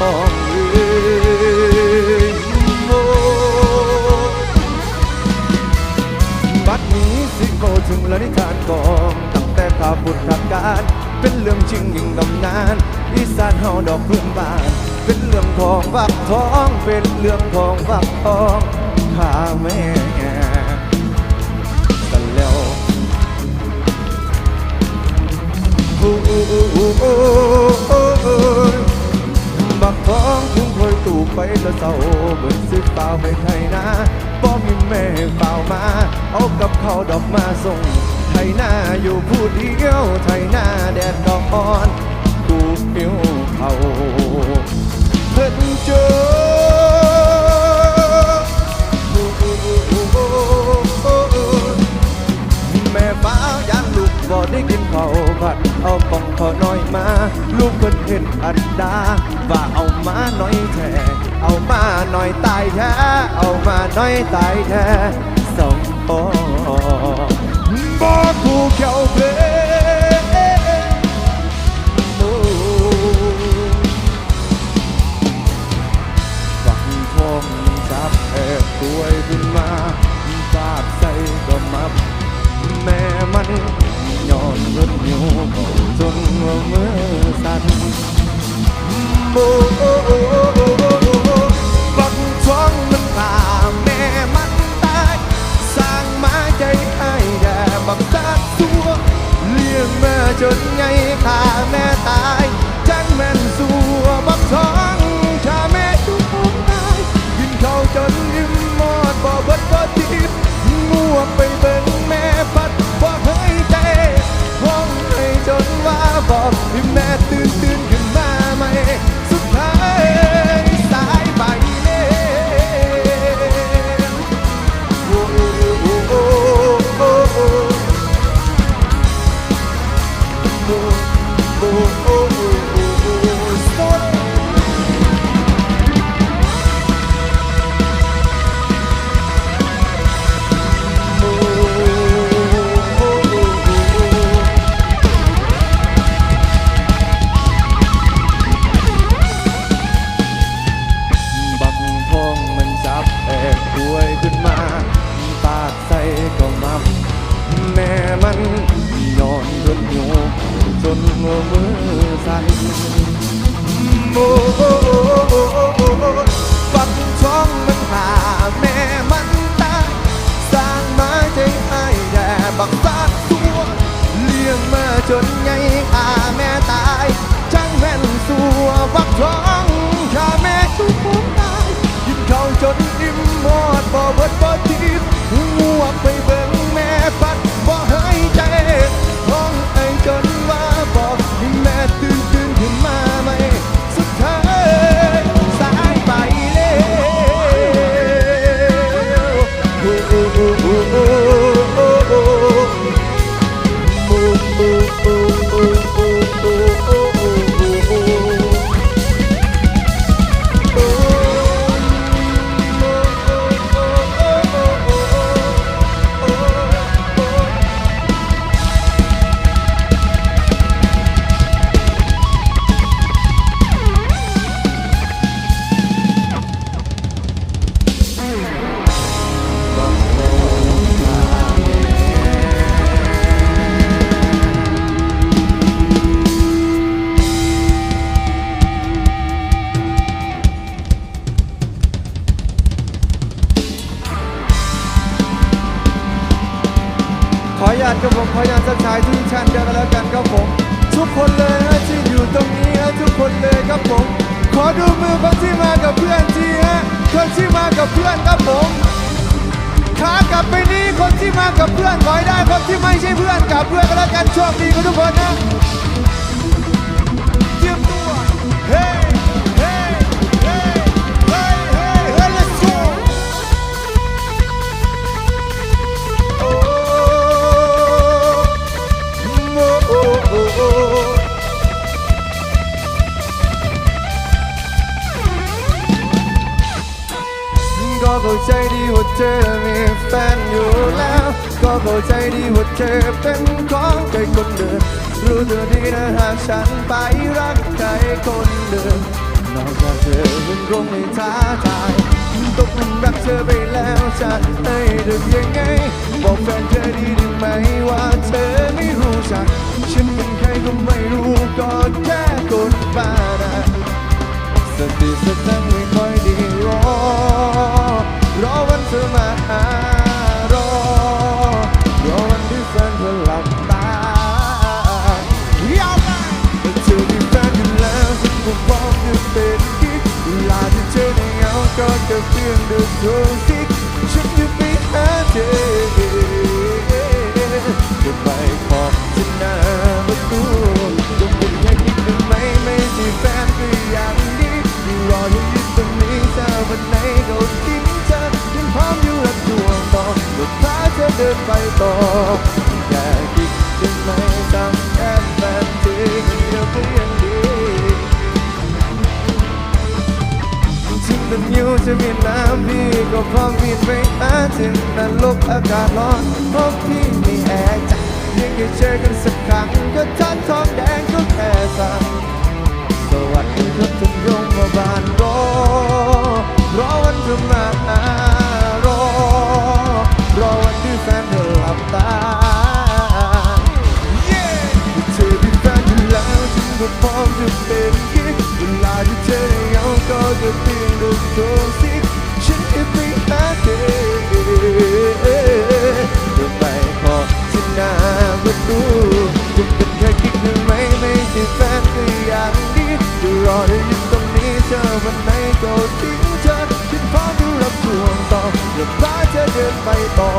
บัดนี้สิโมถึงละนิทานกองตั้งแต่ข่าวบุตรทางการ เป็นเรื่องจริงยิ่งตำนานอีสานเฮาดอกพื้นบ้าน เป็นเรื่องของวักทอง เป็นเรื่องของวักทองข้าแม่กันแล้วโอ้ ของคุ้งคอยตู่ไปแล้วเศร้าเบิ่งซื้อเปล่าไปไทยนะบ่มีแม่เปล่ามา เอากับข้าวดอกมาส่ง ไทยหน้าอยู่ผู้เดียว ไทยหน้าแดดดอกอ่อนกูเอียวเขาเพิ่น เอามาน้อยตายแท้สองป Just. ออนุญามสักชายทุกท่านเดียกันแล้วกันครับผม ทุกคนเลยฮะที่อยู่ตรงนี้ฮะทุกคนเลยครับผม ขอดูมือคนที่มากับเพื่อนทีฮะคนที่มากับเพื่อนครับผมขากลับไปนี้คนที่มากับเพื่อนขอให้ได้คนที่ไม่ใช่เพื่อนกับเพื่อนก็แล้วกันโชคดีกันทุกคนนะ ก็เข้าใจดีว่าเธอมีแฟนอยู่แล้ว ก็เข้าใจดีว่าเธอเป็นของใครคนเดิมรู้ตัวดีนะหากฉันไปรักใครคนเดิมนอกจากเธอมันคงไม่ท้าทายตกหลุมรักเธอไปแล้วจะให้ทำยังไง บอกแฟนเธอดีได้ไหมว่าเธอไม่รู้จัก ฉันเป็นใครก็ไม่รู้ก็แค่คนบ้านะสติสตัง ก็จะเพียงเดินโทรซิกฉันจะไปหาเธอจะไปขอฉันหน้าประตูจะเป็นแค่คิดได้ไหมไม่ใช่แฟนก็อย่างนี้รออยู่ยู่ตรงนี้ถ้าวันไหนเขาทิ้งเธอยังพร้อมอยู่รับดวงต่อจะพาเธอเดินไปต่อแค่คิดได้ไหมทำแค่แบบเธอคนเดียวก็ยัง อยู่จะมีน้ำพี่ก็พร้อมบินไปหาถึงนรกอากาศร้อนพบที่มีแอร์ใจเพียงได้เจอกันสักครั้งก็ทัดทองแดงก็แค่สั่งสวัสดีครับทุกยมมาบานรอรอวันจะมาหารอรอวันที่แฟน วันไหนก็ทิ้งเธอฉันพร้อมจะรับช่วงต่อจะพาเธอเดินไปต่อ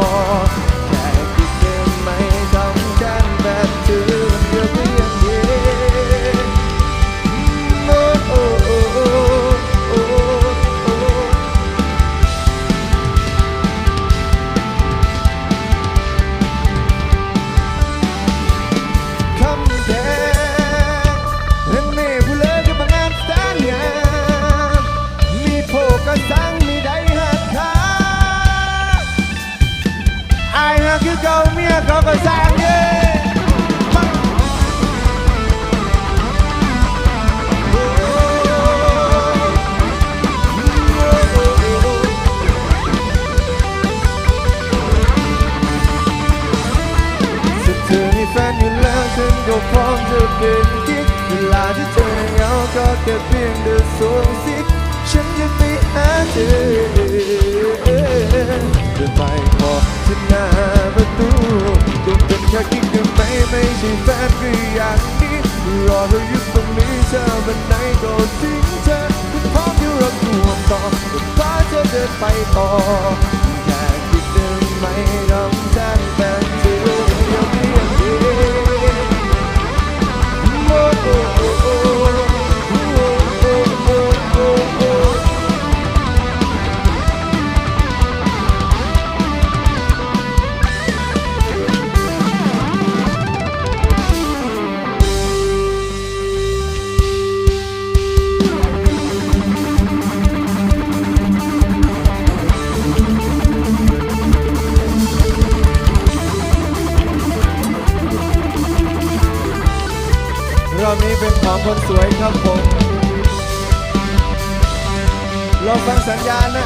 ก็สร้างเย่เธอมีแฟนอยู่แล้วฉันก็พร้อมจะเป็นกิ๊กเวลาที่เธอเหงาก็แค่เพียงเดินส่งซิกฉันจะไปหาเธอ เป็นแค่กิ๊กกันไหมไม่ใช่แฟนก็อย่างนี้รอเธออยู่ตรงนี้เธอวันไหนก็ทิ้งเธอฉันพร้อมที่รับห่วงต่อคุณพาเธอเดินไปต่อ คนสวยครับผมลองฟังสัญญาณนะ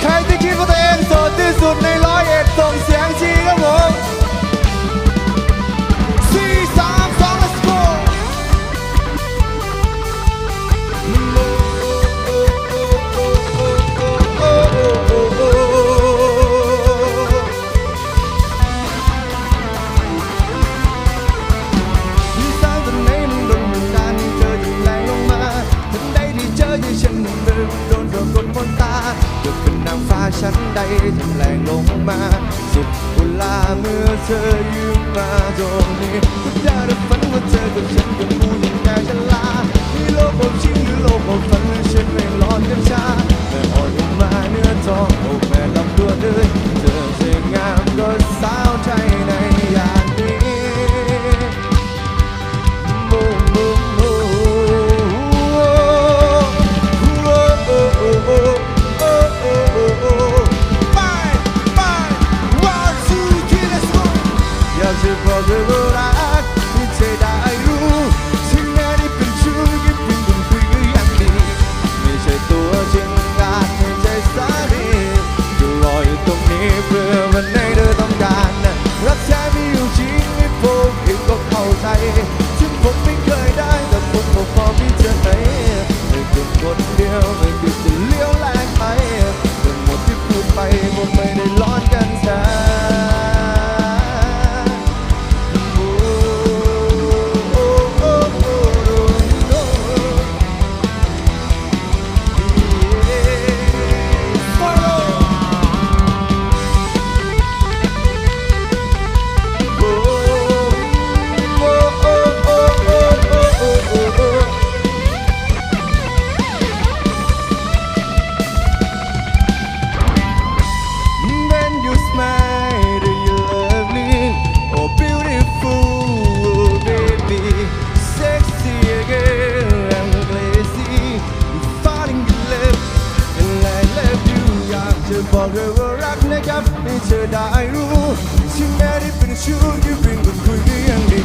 ใครที่คิดว่าตัวเองโสดที่สุดในร้อยเอ็ดส่งเสียงชีครับผม ชั้นใดจำแรงลงมา สุดเวลาเมื่อเธอยืมมาตรงนี้อยาได้ฝันว่าเธอกับฉันเป็นผู้หญิงแต่ฉลาดมีโลกของจริงหรือโลกของฝันและฉันไม่รอดกัน Bible ฉันแม่ได้เป็นชู้แค่เพียงคนคุยเรื่องดี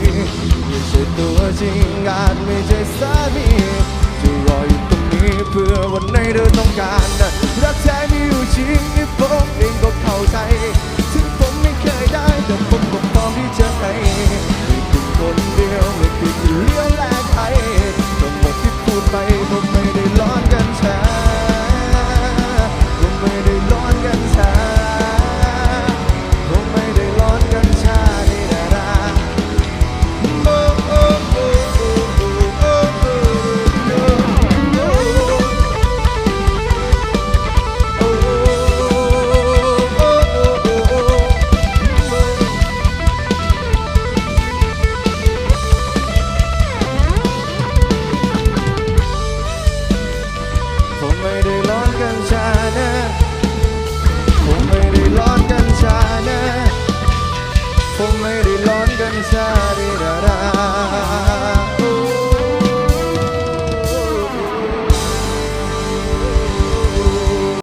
ไม่ใช่ตัวจริงอาจไม่ใช่สามีจะรออยู่ตรงนี้เพื่อวันไหนเธอต้องการรักแท้มีอยู่จริงที่ผมเองก็เข้าใจ ถึงผมไม่เคยได้แต่ผมก็พร้อมที่จะให้